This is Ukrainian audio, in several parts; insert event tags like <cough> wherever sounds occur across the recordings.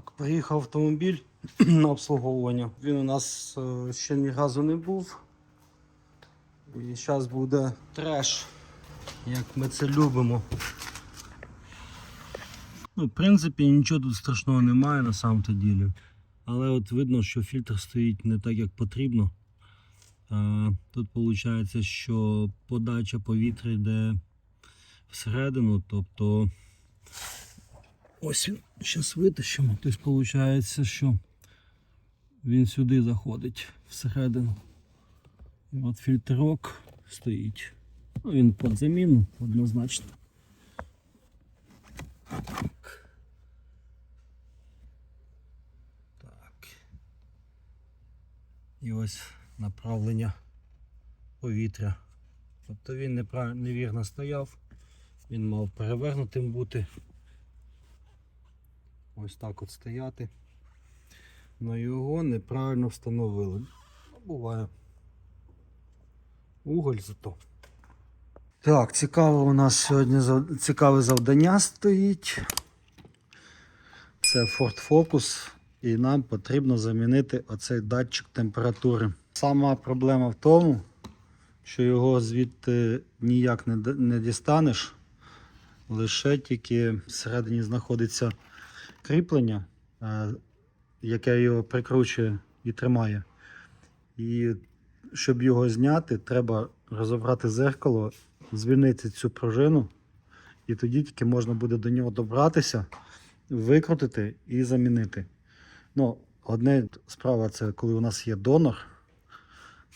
Так, приїхав автомобіль <clears throat> на обслуговування. Він у нас е, ще ні разу не був. І зараз буде треш, як ми це любимо. Ну, в принципі, нічого тут страшного немає на самом-то ділі. Але от видно, що фільтр стоїть не так, як потрібно. Е, Тут виходить, що подача повітря йде всередину, тобто ось він зараз витащимо. Тобто виходить, що він сюди заходить всередину. І от фільтрок стоїть. Ну, він під заміну однозначно. Так. Так. І ось направлення повітря. Тобто він неправ- невірно стояв, він мав перевернутим бути. Ось так от стояти. Но його неправильно встановили. Ну, буває. Уголь зато. Так, цікаво у нас сьогодні цікаве завдання стоїть. Це Ford Focus. І нам потрібно замінити оцей датчик температури. Сама проблема в тому, що його звідти ніяк не дістанеш. Лише тільки всередині знаходиться кріплення, е, яке його прикручує і тримає. І щоб його зняти, треба розібрати зеркало, звільнити цю пружину, і тоді тільки можна буде до нього добратися, викрутити і замінити. Ну, одне справа це коли у нас є донор,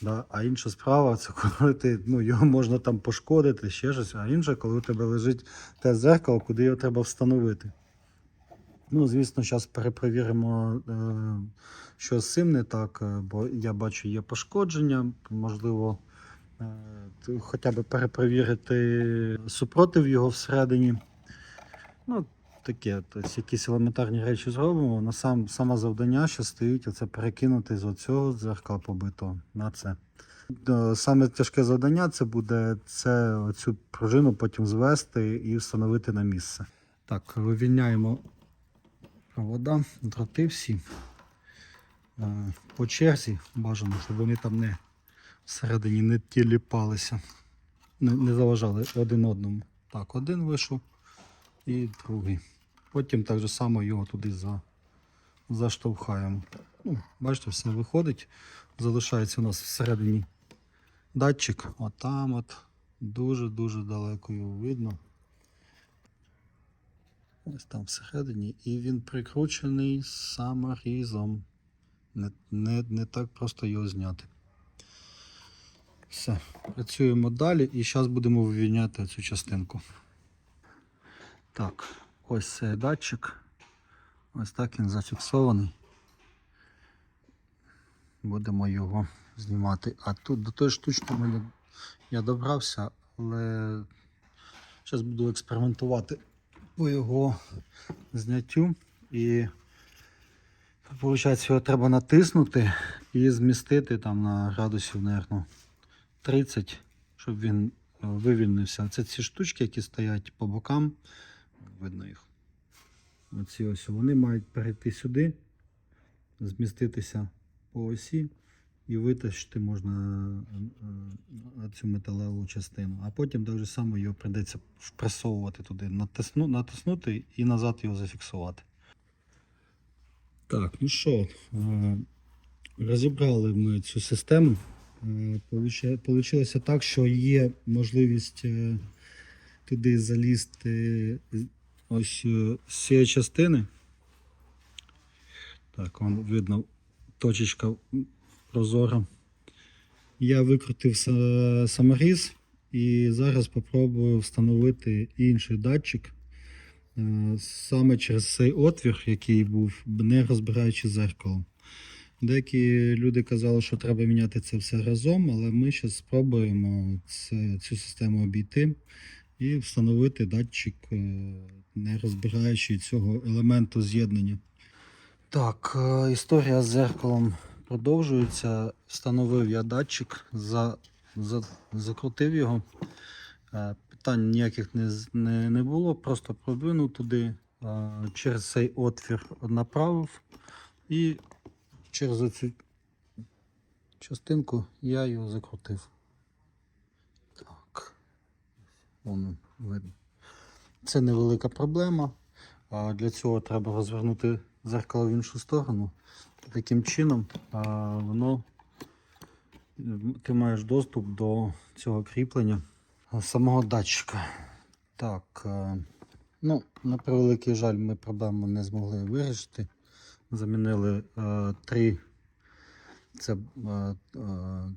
да, а інша справа це коли ти, ну, його можна там пошкодити, ще щось, а інша, коли у тебе лежить те зеркало, куди його треба встановити. Ну, звісно, зараз перепровіримо, е, що з цим не так, е, бо я бачу, є пошкодження, можливо, е, хоча б перепровірити супротив його всередині. Ну, таке, тобто якісь елементарні речі зробимо. На сам, саме завдання, що стоїть, оце перекинути з оцього дзеркала побитого на це. Саме тяжке завдання це буде це цю пружину потім звести і встановити на місце. Так, вивільняємо провода, дроти всі. Е, По черзі бажано, щоб вони там не всередині не тіліпалися, не, не заважали один одному. Так, один вийшов і другий. Потім так же само його туди за, заштовхаємо. Ну, бачите, все виходить. Залишається у нас всередині датчик. Отам от дуже-дуже далеко його видно. Ось там всередині. І він прикручений саморізом. Не, не, не так просто його зняти. Все, працюємо далі і зараз будемо вивільняти цю частинку. Так, ось цей датчик. Ось так він зафіксований. Будемо його знімати. А тут до тої штучки я добрався, але зараз буду експериментувати по його зняттю. І виходить, його треба натиснути і змістити там на градусів, наверно, 30, щоб він е, вивільнився. Це ці штучки, які стоять по бокам. Видно їх. Оці ось вони мають перейти сюди, зміститися по осі і витащити можна е, е, цю металеву частину. А потім так само його прийдеться впресовувати туди, натисну, натиснути і назад його зафіксувати. Так, ну що, е, розібрали ми цю систему. Получилося так, що є можливість туди залізти ось з цієї частини. Так, вон видно точечка прозора. Я викрутив са- саморіз і зараз спробую встановити інший датчик е, саме через цей отвір, який був, не розбираючи зеркало. Деякі люди казали, що треба міняти це все разом, але ми зараз спробуємо це, цю систему обійти і встановити датчик, е, не розбираючи цього елементу з'єднання. Так, е, історія з зеркалом продовжується. Встановив я датчик, за, за, закрутив його. Е, Питань ніяких не, не, не було, просто продвинув туди е, через цей отвір направив і через оцю частинку я його закрутив. Так. Воно видно. Це невелика проблема. Для цього треба розвернути зеркало в іншу сторону. Таким чином воно ти маєш доступ до цього кріплення самого датчика. Так, ну, на превеликий жаль, ми проблему не змогли вирішити. Замінили е, три. Це,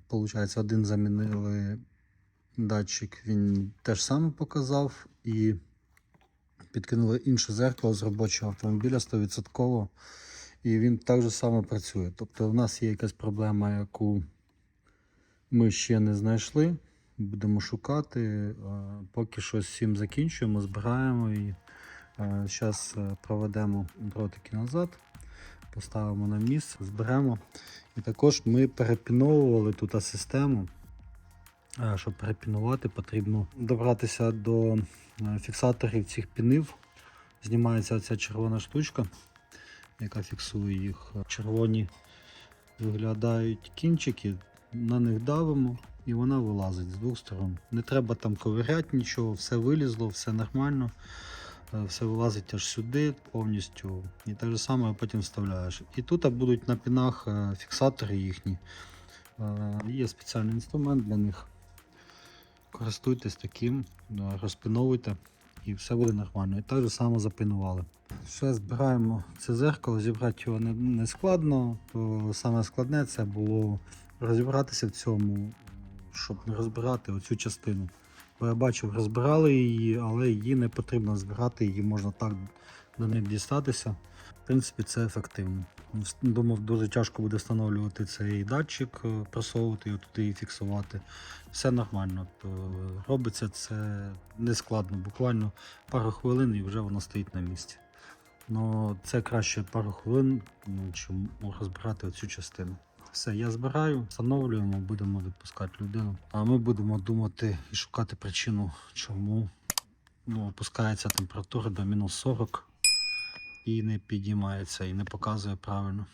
виходить, один замінили датчик, він теж саме показав. І підкинули інше зеркало з робочого автомобіля 100%. І він так же само працює. Тобто, в нас є якась проблема, яку ми ще не знайшли. Будемо шукати. Е, Поки що з цим закінчуємо, збираємо і зараз проведемо дротики назад, поставимо на місце, зберемо. І також ми перепіновували тут систему. Е, Щоб перепінувати, потрібно добратися до е, фіксаторів цих пінів. Знімається ця червона штучка, яка фіксує їх. Червоні виглядають кінчики, на них давимо і вона вилазить з двох сторон. Не треба там ковиряти нічого, все вилізло, все нормально. Е, Все вилазить аж сюди повністю. І так же саме потім вставляєш. І тут будуть на пінах е, фіксатори їхні. Е, Є спеціальний інструмент для них. Користуйтесь таким, е, розпиновуйте і все буде нормально. І так же само запинували. Ще збираємо це зеркало, зібрати його не, не складно. То саме складне це було розібратися в цьому, щоб не розбирати оцю частину. Бо я бачив, розбирали її, але її не потрібно збирати, її можна так до неї дістатися. В принципі, це ефективно. Думав, дуже тяжко буде встановлювати цей датчик, е, просовувати його туди і фіксувати. Все нормально. Робиться це не складно, буквально пару хвилин і вже воно стоїть на місці. Ну, це краще пару хвилин, ну, чим розбирати оцю частину. Все, я збираю, встановлюємо, будемо відпускати людину. А ми будемо думати і шукати причину, чому ну, опускається температура до мінус 40 і не підіймається, і не показує правильно.